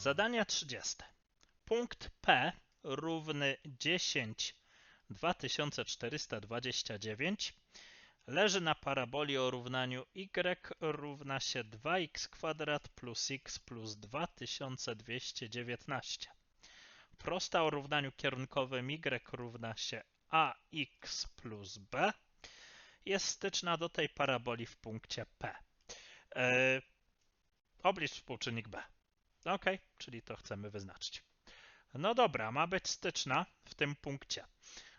Zadania 30. Punkt P równy 10 2429 leży na paraboli o równaniu y równa się 2x kwadrat plus x plus 2219. Prosta o równaniu kierunkowym y równa się ax plus b jest styczna do tej paraboli w punkcie P. E, oblicz współczynnik b. Ok, czyli to chcemy wyznaczyć. No dobra, ma być styczna w tym punkcie.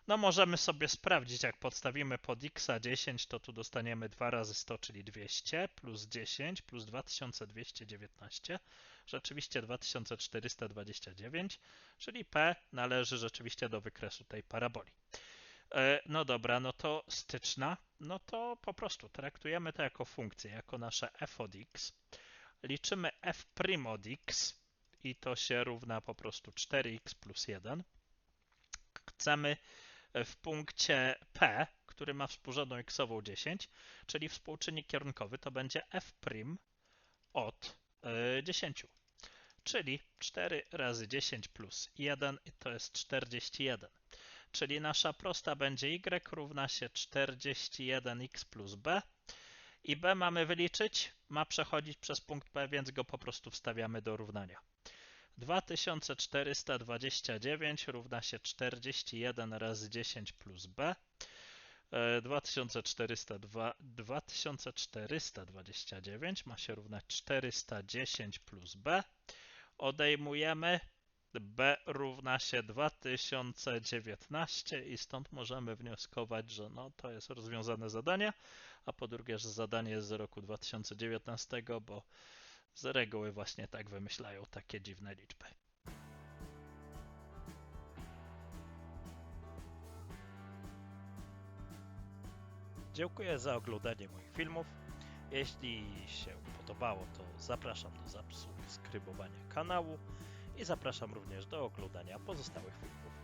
No możemy sobie sprawdzić, jak podstawimy pod x 10, to tu dostaniemy 2 razy 100, czyli 200, plus 10, plus 2219, rzeczywiście 2429, czyli p należy rzeczywiście do wykresu tej paraboli. E, No dobra, no to styczna, no to po prostu traktujemy to jako funkcję, jako nasze f od x. Liczymy f' od x i to się równa po prostu 4x plus 1. Chcemy w punkcie P, który ma współrzędną x-ową 10, czyli współczynnik kierunkowy to będzie f' od y, 10. Czyli 4 razy 10 plus 1 i to jest 41. Czyli nasza prosta będzie y równa się 41x plus b. I b mamy wyliczyć, ma przechodzić przez punkt P, więc go po prostu wstawiamy do równania. 2429 równa się 41 razy 10 plus b. E, 2402, 2429 ma się równać 410 plus b. Odejmujemy b równa się 2019 i stąd możemy wnioskować, że no, to jest rozwiązane zadanie, a po drugie, że zadanie jest z roku 2019, bo z reguły właśnie tak wymyślają takie dziwne liczby. Dziękuję za oglądanie moich filmów. Jeśli się podobało, to zapraszam do subskrybowania kanału i zapraszam również do oglądania pozostałych filmów.